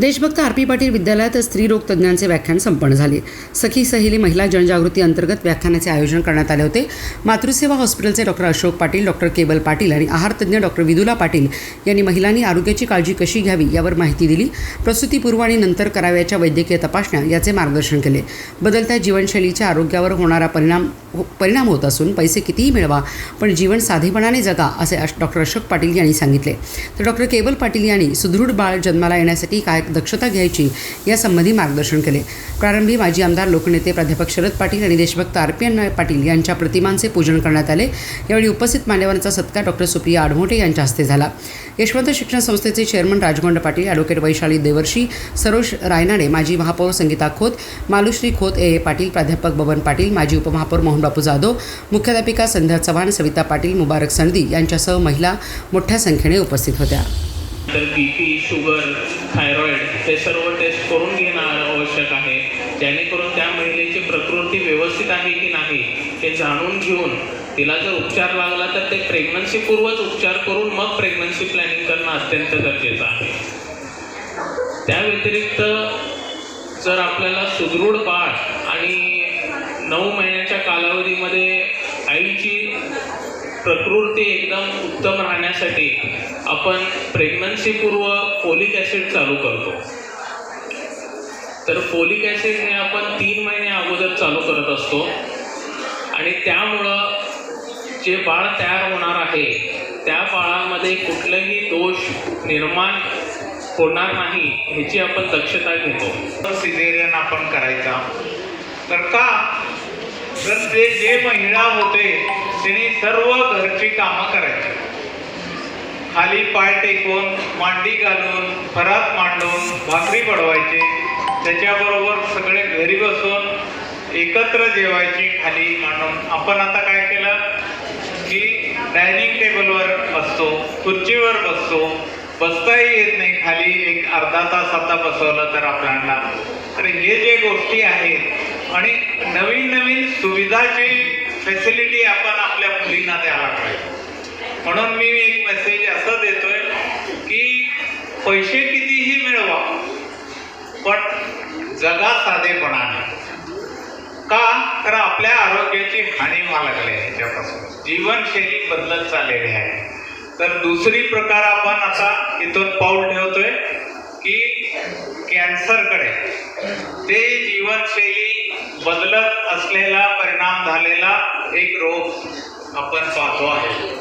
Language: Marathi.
देशभक्त आर पी पाटील विद्यालयात स्त्रीरोग तज्ज्ञांचे व्याख्यान संपन्न झाले. सखी सहेली महिला जनजागृती अंतर्गत व्याख्यानाचे आयोजन करण्यात आले होते. मातृसेवा हॉस्पिटलचे doctor Ashok Patil doctor cable Patil आणि आहार तज्ज्ञ डॉक्टर विदुला पाटील यांनी महिलांनी आरोग्याची काळजी कशी घ्यावी यावर माहिती दिली. प्रसूतीपूर्व आणि नंतर करावयाच्या वैद्यकीय तपासण्या याचे मार्गदर्शन केले. बदलत्या जीवनशैलीच्या आरोग्यावर होणारा परिणाम हो- परिणाम होत असून पैसे कितीही मिळवा पण जीवन साधेपणाने जगा असे अश- डॉक्टर अशोक पाटील यांनी सांगितले. तर डॉक्टर केबल पाटील यांनी सुदृढ बाळ जन्माला येण्यासाठी काय दक्षता घ्यायची यासंबंधी मार्गदर्शन केले. प्रारंभी माजी आमदार लोकनेते प्राध्यापक शरद पाटील आणि देशभक्त आर पी एन पाटील यांच्या प्रतिमांचे पूजन करण्यात आले. यावेळी उपस्थित मान्यवरांचा सत्कार डॉक्टर सुप्रिया आडमोटे यांच्या हस्ते झाला. यशवंत शिक्षण संस्थेचे चेअरमन राजगोंड पाटील ॲडव्होकेट वैशाली देवर्षी सरोज रायनाडे माजी महापौर संगीता खोत मालुश्री खोत ए. ए. पाटील प्राध्यापक बबन पाटील माजी उपमहापौर मोहनबापू जाधव मुख्याध्यापिका संध्या चव्हाण सविता पाटील मुबारक सनदी यांच्यासह महिला मोठ्या संख्येने उपस्थित होत्या. तर बी पी शुगर थायरॉईड हे सर्व टेस्ट करून घेणं आवश्यक आहे. जेणेकरून त्या महिलेची प्रकृती व्यवस्थित आहे की नाही हे जाणून घेऊन तिला जर उपचार लागला तर ते प्रेग्नन्सीपूर्वच उपचार करून मग प्रेग्नन्सी प्लॅनिंग करणं अत्यंत गरजेचं आहे. त्या व्यतिरिक्त जर आपल्याला सुदृढ बाळ आणि नऊ महिन्याच्या कालावधीमध्ये आईची प्रकृती एकदम उत्तम राहण्यासाठी आपण प्रेग्नन्सीपूर्व फोलिक ॲसिड चालू करतो. तर फोलिक ॲसिड हे आपण तीन महिने अगोदर चालू करत असतो. आणि त्यामुळं जे बाळ तयार होणार आहे त्या बाळामध्ये कुठलाही दोष निर्माण होणार नाही ह्याची आपण दक्षता घेतो. सिझेरियन आपण करायचा. तर का? जर ते जे महिला होते तिने सर्व घरची कामं करायची. खाली पाय टेकून मांडी घालून फरात मांडून भाकरी पडवायची त्याच्याबरोबर सगळे घरी बसून एकत्र जेवायची खाली मांडून आपण आता काय केलं? की डायनिंग टेबलवर बसतो खुर्चीवर बसतो. बसताही येत नाही. खाली एक अर्धा तास आता बसवलं तर आपल्याला. तर हे जे गोष्टी आहेत आणि नवीन नवीन सुविधाची फॅसिलिटी आपण आपल्या मुलींना द्यायला पाहिजे. म्हणून मी एक मेसेज असं देतोय की पैसे कितीही मिळवा पण जगा साधेपणाने. का? तर आपल्या आरोग्याची हानी व्हायला लागली आहे ह्याच्यापासून जीवनशैली बदलत चाललेली आहे. तर दुसरी प्रकार आपण आता इथून पाऊल ठेवतोय की कॅन्सरकडे ते जीवनशैली बदलत असलेला परिणाम झालेला एक रोग आपण पाहतो आहे.